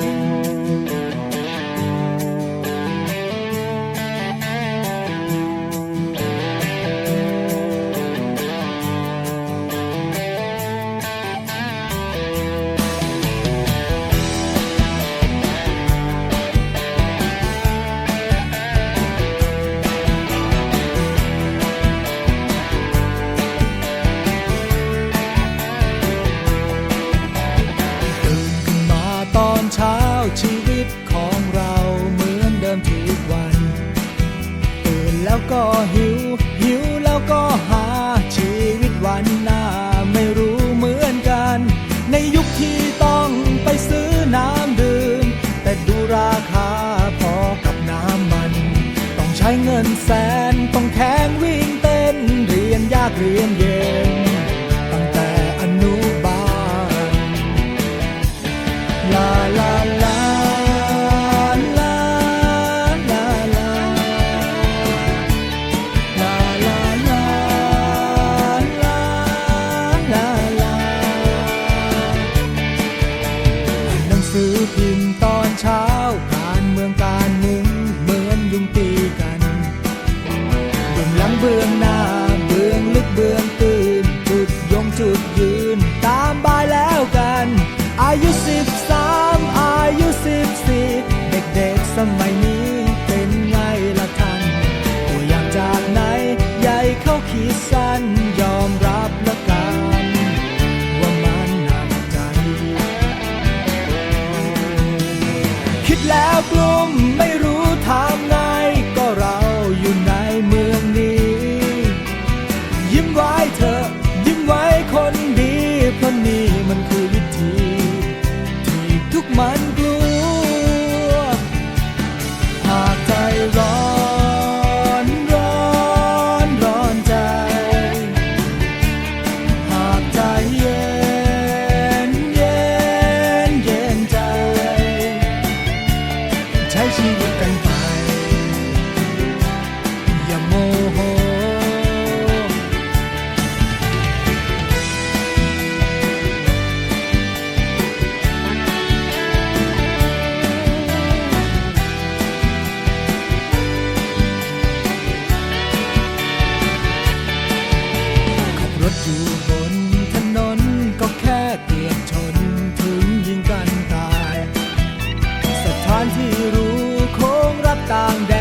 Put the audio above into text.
Música ก็หิว หิวแล้วก็หาชีวิตวันหน้าไม่รู้เหมือนกัน ในยุคที่ต้องไปซื้อน้ำดื่ม แต่ดูราคาพอกับน้ำมัน ต้องใช้เงินแสนต้องแข่งวิ่งเต้น เรียนยากเรียนเย็น forgiveness. อยู่บนถนนก็แค่เปียกชนถึงยิงกันตาย สถานที่รู้คงรับต่างแด